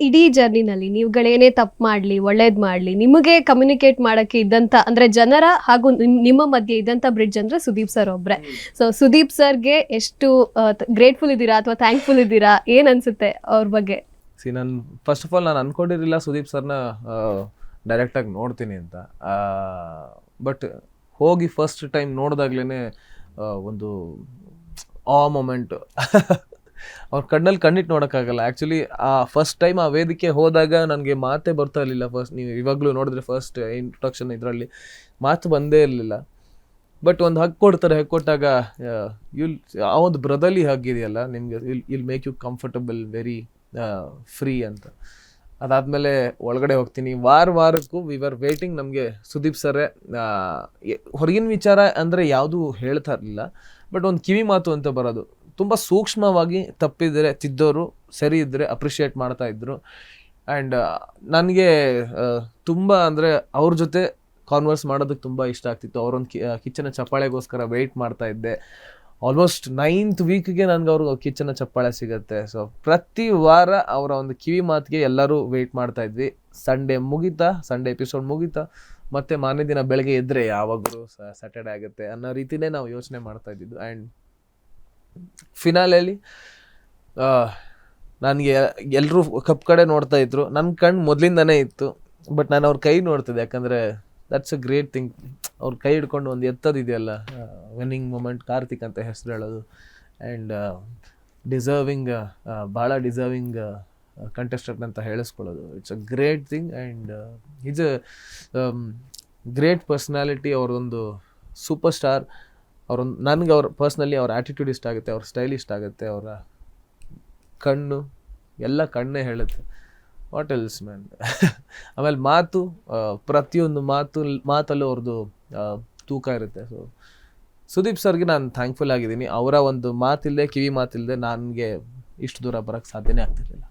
ಇಡೀ ಜರ್ನಿನಲ್ಲಿ ನೀವುಗಳೇನೇ ತಪ್ಪು ಮಾಡಲಿ, ಒಳ್ಳೇದು ಮಾಡಲಿ, ನಿಮಗೆ ಕಮ್ಯುನಿಕೇಟ್ ಮಾಡೋಕ್ಕೆ ಇದ್ದಂಥ ಅಂದರೆ ಜನರ ಹಾಗೂ ನಿಮ್- ನಿಮ್ಮ ಮಧ್ಯೆ ಇದ್ದಂಥ ಬ್ರಿಡ್ಜ್ ಅಂದರೆ ಸುದೀಪ್ ಸರ್ ಒಬ್ಬರೇ ಸೊ ಸುದೀಪ್ ಸರ್ಗೆ ಎಷ್ಟು ಗ್ರೇಟ್ಫುಲ್ ಇದ್ದೀರಾ ಅಥವಾ ಥ್ಯಾಂಕ್ಫುಲ್ ಇದ್ದೀರಾ? ಏನು ಅನಿಸುತ್ತೆ ಅವ್ರ ಬಗ್ಗೆ? ಸಿ ನಾನು ಫಸ್ಟ್ ಆಫ್ ಆಲ್ ನಾನು ಅಂದ್ಕೊಂಡಿರಲಿಲ್ಲ ಸುದೀಪ್ ಸರ್ನ ಡೈರೆಕ್ಟಾಗಿ ನೋಡ್ತೀನಿ ಅಂತ. ಬಟ್ ಹೋಗಿ ಫಸ್ಟ್ ಟೈಮ್ ನೋಡಿದಾಗ್ಲೇ ಒಂದು, ಆ ಮೊಮೆಂಟ್ ಅವ್ರ ಕಣ್ಣಲ್ಲಿ ಕಣ್ಣಿಟ್ಟು ನೋಡೋಕ್ಕಾಗಲ್ಲ. ಆ್ಯಕ್ಚುಲಿ ಆ ಫಸ್ಟ್ ಟೈಮ್ ಆ ವೇದಿಕೆ ಹೋದಾಗ ನನಗೆ ಮಾತೇ ಬರ್ತಾ ಇರಲಿಲ್ಲ. ಫಸ್ಟ್ ನೀವು ಇವಾಗಲೂ ನೋಡಿದ್ರೆ ಫಸ್ಟ್ ಇಂಟ್ರೊಡಕ್ಷನ್ ಇದರಲ್ಲಿ ಮಾತು ಬಂದೇ ಇರಲಿಲ್ಲ. ಬಟ್ ಒಂದು ಹಗ್ ಕೊಡ್ತಾರೆ, ಹಗ್ ಕೊಟ್ಟಾಗ ಯುಲ್ ಆ ಒಂದು ಬ್ರದರ್ಲಿ ಹಗ್ ಇದೆಯಲ್ಲ, ನಿಮಗೆ I'll I'll make you comfortable very free ಅಂತ. ಅದಾದಮೇಲೆ ಒಳಗಡೆ ಹೋಗ್ತೀನಿ. ವಾರ ವಾರಕ್ಕೂ ವಿ ಆರ್ ವೇಟಿಂಗ್ ನಮಗೆ ಸುದೀಪ್ ಸರೇ ಹೊರಗಿನ ವಿಚಾರ ಅಂದರೆ ಯಾವುದೂ ಹೇಳ್ತಾ ಇರಲಿಲ್ಲ. ಬಟ್ ಒಂದು ಕಿವಿ ಮಾತು ಅಂತ ಬರೋದು. ತುಂಬ ಸೂಕ್ಷ್ಮವಾಗಿ ತಪ್ಪಿದರೆ, ತಿದ್ದೋರು ಸರಿ ಇದ್ದರೆ ಅಪ್ರಿಷಿಯೇಟ್ ಮಾಡ್ತಾ ಇದ್ದರು ಆ್ಯಂಡ್ ನನಗೆ ತುಂಬ ಅಂದರೆ ಅವ್ರ ಜೊತೆ ಕಾನ್ವರ್ಸ್ ಮಾಡೋದಕ್ಕೆ ತುಂಬ ಇಷ್ಟ ಆಗ್ತಿತ್ತು. ಅವರೊಂದು ಕಿಚನ ಚಪ್ಪಾಳೆಗೋಸ್ಕರ ವೆಯ್ಟ್ ಮಾಡ್ತಾ ಇದ್ದೆ. ಆಲ್ಮೋಸ್ಟ್ ನೈನ್ತ್ ವೀಕ್ಗೆ ನನಗೆ ಅವ್ರಿಗೆ ಕಿಚನ ಚಪ್ಪಾಳೆ ಸಿಗುತ್ತೆ. ಸೊ ಪ್ರತಿ ವಾರ ಅವರ ಒಂದು ಕಿವಿ ಮಾತಿಗೆ ಎಲ್ಲರೂ ವೆಯ್ಟ್ ಮಾಡ್ತಾ ಇದ್ವಿ. ಸಂಡೇ ಮುಗೀತಾ ಸಂಡೇ ಎಪಿಸೋಡ್ ಮುಗೀತಾ, ಮತ್ತೆ ಮಾರನೇ ದಿನ ಬೆಳಗ್ಗೆ ಎದ್ದರೆ ಯಾವಾಗಲೂ ಸ್ಯಾಟರ್ಡೆ ಆಗುತ್ತೆ ಅನ್ನೋ ರೀತಿನೇ ನಾವು ಯೋಚನೆ ಮಾಡ್ತಾ ಇದ್ದಿದ್ದು. ಆ್ಯಂಡ್ ಫಿನಾಲೆಯಲ್ಲಿ ನನಗೆ ಎಲ್ಲರೂ ಕಪ್ ಕಡೆ ನೋಡ್ತಾ ಇದ್ರು. ನನ್ನ ಕಣ್ಣು ಮೊದಲಿಂದನೇ ಇತ್ತು ಬಟ್ ನಾನು ಅವ್ರ ಕೈ ನೋಡ್ತಿದ್ದೆ. ಯಾಕಂದರೆ ದಟ್ಸ್ ಅ ಗ್ರೇಟ್ ಥಿಂಗ್ ಅವ್ರ ಕೈ ಹಿಡ್ಕೊಂಡು ಒಂದು ಎತ್ತದಿದೆಯಲ್ಲ ವಿನ್ನಿಂಗ್ ಮೂಮೆಂಟ್ ಕಾರ್ತಿಕ್ ಅಂತ ಹೆಸರು ಹೇಳೋದು. ಆ್ಯಂಡ್ ಡಿಸರ್ವಿಂಗ್ ಭಾಳ ಡಿಸರ್ವಿಂಗ್ ಕಂಟೆಸ್ಟೆಂಟ್ ಅಂತ ಹೇಳಿಸ್ಕೊಳ್ಳೋದು. It's a great thing and is a great personality ಅವ್ರದೊಂದು super star ಅವ್ರೊಂದು ನನಗೆ ಅವ್ರ ಪರ್ಸ್ನಲಿ ಅವ್ರ ಆ್ಯಟಿಟ್ಯೂಡ್ ಇಷ್ಟ ಆಗುತ್ತೆ, ಅವ್ರ ಸ್ಟೈಲ್ ಇಷ್ಟ ಆಗುತ್ತೆ, ಅವರ ಕಣ್ಣು, ಎಲ್ಲ ಕಣ್ಣೇ ಹೇಳುತ್ತೆ. ವಾಟ್ ಎಲ್ಸ್ ಮ್ಯಾನ್ ಆಮೇಲೆ ಮಾತು ಪ್ರತಿಯೊಂದು ಮಾತು, ಮಾತಲ್ಲೂ ಅವ್ರದ್ದು ತೂಕ ಇರುತ್ತೆ. ಸೊ ಸುದೀಪ್ ಸರ್ಗೆ ನಾನು ಥ್ಯಾಂಕ್ಫುಲ್ ಆಗಿದ್ದೀನಿ. ಅವರ ಒಂದು ಮಾತಿಲ್ಲದೆ ಕಿವಿ ಮಾತಿಲ್ಲದೆ ನನಗೆ ಇಷ್ಟು ದೂರ ಬರೋಕ್ಕೆ ಸಾಧ್ಯನೇ ಆಗ್ತಿರ್ಲಿಲ್ಲ.